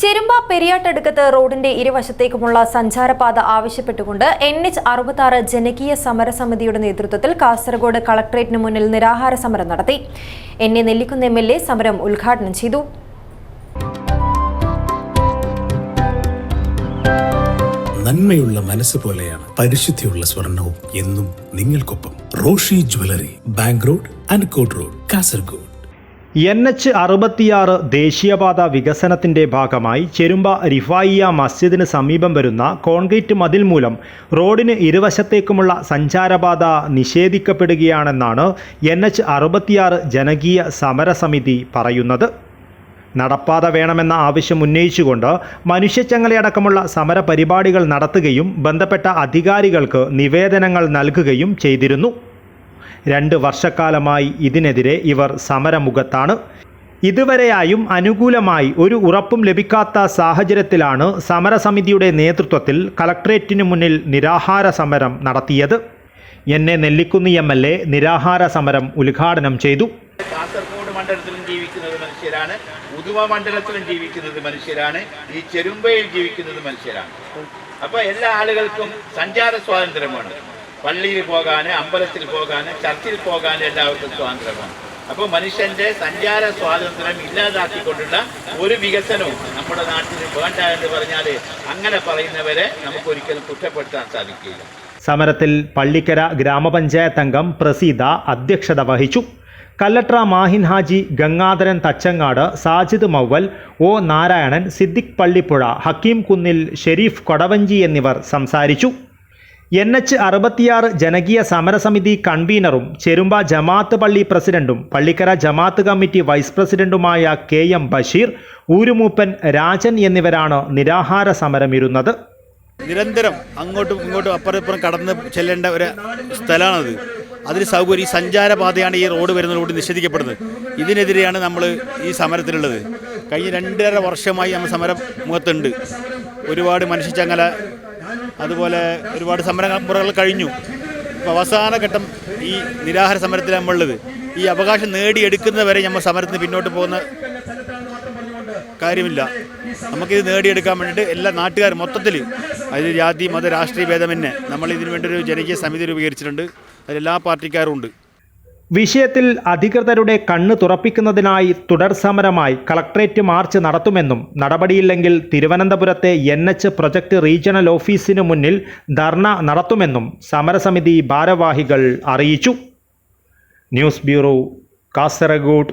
ചെരുമ്പ പെരിയാട്ടടുക്കത്ത് റോഡിന്റെ ഇരുവശത്തേക്കുമുള്ള സഞ്ചാരപാത ആവശ്യപ്പെട്ടുകൊണ്ട് N H അറുപത്തി ജനകീയ സമരസമിതിയുടെ നേതൃത്വത്തിൽ കാസർഗോഡ് കളക്ടറേറ്റിന് മുന്നിൽ നിരാഹാര സമരം നടത്തി. N A Nellikunnu M L സമരം ഉദ്ഘാടനം ചെയ്തു. നന്മയുള്ള മനസ്സ് പോലെയാണ് പരിശുദ്ധിയുള്ള സ്വർണവും എന്നും നിങ്ങൾക്കൊപ്പം Roshi jewellery bank road Ankot road Kasaragod. N H അറുപത്തിയാറ് ദേശീയപാത വികസനത്തിന്റെ ഭാഗമായി ചെരുമ്പ റിഫായിയ മസ്ജിദിന് സമീപം വരുന്ന കോൺക്രീറ്റ് മതിൽ മൂലം റോഡിന് ഇരുവശത്തേക്കുമുള്ള സഞ്ചാരപാത നിഷേധിക്കപ്പെടുകയാണെന്നാണ് എൻ എച്ച് അറുപത്തിയാറ് ജനകീയ സമരസമിതി പറയുന്നത്. നടപ്പാത വേണമെന്ന ആവശ്യം ഉന്നയിച്ചുകൊണ്ട് മനുഷ്യച്ചങ്ങലയടക്കമുള്ള സമരപരിപാടികൾ നടത്തുകയും ബന്ധപ്പെട്ട അധികാരികൾക്ക് നിവേദനങ്ങൾ നൽകുകയും ചെയ്തിരുന്നു. രണ്ട് വർഷക്കാലമായി ഇതിനെതിരെ ഇവർ സമരമുഖത്താണ്. ഇതുവരെയായും അനുകൂലമായി ഒരു ഉറപ്പും ലഭിക്കാത്ത സാഹചര്യത്തിലാണ് സമരസമിതിയുടെ നേതൃത്വത്തിൽ കളക്ട്രേറ്റിന് മുന്നിൽ നിരാഹാര സമരം നടത്തിയത്. എന്നെ നെല്ലിക്കുന്നി എം എൽ എ നിരാഹാര സമരം ഉദ്ഘാടനം ചെയ്തു. കാസർഗോഡ് മണ്ഡലത്തിലും ജീവിക്കുന്നത് മനുഷ്യരാണ്. ഉദുമ മണ്ഡലത്തിലും ജീവിക്കുന്നത് മനുഷ്യരാണ്. ഈ ചെരുമ്പയിൽ ജീവിക്കുന്നത് മനുഷ്യരാണ്. അപ്പൊ എല്ലാ ആളുകൾക്കും സഞ്ചാര സ്വാതന്ത്ര്യമുണ്ട് പള്ളിയിൽ പോകാൻ അമ്പലത്തിൽ പോകാൻ ചർച്ചിൽ പോകാൻ എല്ലാവർക്കും സ്വാതന്ത്ര്യമാണ്. അപ്പോൾ മനുഷ്യന്റെ സഞ്ചാര സ്വാതന്ത്ര്യം ഇല്ലാതാക്കിക്കൊണ്ടുള്ള ഒരു വികസനവും നമ്മുടെ നാട്ടിൽ വേണ്ട എന്ന് പറഞ്ഞാൽ അങ്ങനെ പറയുന്നവരെ നമുക്ക് ഒരിക്കലും കുറ്റപ്പെടുത്താൻ സാധിക്കില്ല. സമരത്തിൽ പള്ളിക്കര ഗ്രാമപഞ്ചായത്ത് അംഗം പ്രസീത അധ്യക്ഷത വഹിച്ചു. കല്ലട്ര മാഹിൻ ഹാജി ഗംഗാധരൻ തച്ചങ്ങാട് സാജിദ് മൗവൽ ഒ നാരായണൻ സിദ്ദിഖ് പള്ളിപ്പുഴ ഹക്കീം കുന്നിൽ ഷെരീഫ് കൊടവഞ്ചി എന്നിവർ സംസാരിച്ചു. എൻ എച്ച് അറുപത്തിയാറ് ജനകീയ സമരസമിതി കൺവീനറും ചെരുമ്പ ജമാഅത്ത് പള്ളി പ്രസിഡന്റും പള്ളിക്കര ജമാഅത്ത് കമ്മിറ്റി വൈസ് പ്രസിഡന്റുമായ കെ എം ബഷീർ ഊരുമൂപ്പൻ രാജൻ എന്നിവരാണ് നിരാഹാര സമരമിരുന്നത്. നിരന്തരം അങ്ങോട്ടും ഇങ്ങോട്ടും അപ്പുറപ്പുറം കടന്ന് ചെല്ലേണ്ട ഒരു സ്ഥലമാണത്. അതിന് സൗകര്യം ഈ സഞ്ചാരപാതയാണ് ഈ റോഡ് വരുന്ന റോഡ് നിഷേധിക്കപ്പെടുന്നത്. ഇതിനെതിരെയാണ് നമ്മൾ ഈ സമരത്തിലുള്ളത്. കഴിഞ്ഞ രണ്ടര വർഷമായി നമ്മൾ സമരം മുഖത്തുണ്ട്. ഒരുപാട് മനുഷ്യച്ചങ്ങല അതുപോലെ ഒരുപാട് സമരങ്ങൾ മുറകൾ കഴിഞ്ഞു. അവസാന ഘട്ടം ഈ നിരാഹാര സമരത്തിൽ നമ്മളുള്ളത്. ഈ അവകാശം നേടിയെടുക്കുന്നവരെ നമ്മൾ സമരത്തിന് പിന്നോട്ട് പോകുന്ന കാര്യമില്ല. നമുക്കിത് നേടിയെടുക്കാൻ വേണ്ടിയിട്ട് എല്ലാ നാട്ടുകാരും മൊത്തത്തിൽ അതിൽ ജാതി മത രാഷ്ട്രീയ ഭേദമെന്നെ നമ്മൾ ഇതിനു വേണ്ടി ഒരു ജനകീയ സമിതി രൂപീകരിച്ചിട്ടുണ്ട്. അതിലെല്ലാ പാർട്ടിക്കാരും ഉണ്ട്. വിഷയത്തിൽ അധികൃതരുടെ കണ്ണ് തുറപ്പിക്കുന്നതിനായി തുടർ സമരമായി കളക്ട്രേറ്റ് മാർച്ച് നടത്തുമെന്നും നടപടിയില്ലെങ്കിൽ തിരുവനന്തപുരത്തെ എൻ എച്ച് പ്രൊജക്ട് റീജിയണൽ ഓഫീസിനു മുന്നിൽ ധർണ നടത്തുമെന്നും സമരസമിതി ഭാരവാഹികൾ അറിയിച്ചു. News bureau Kasaragod.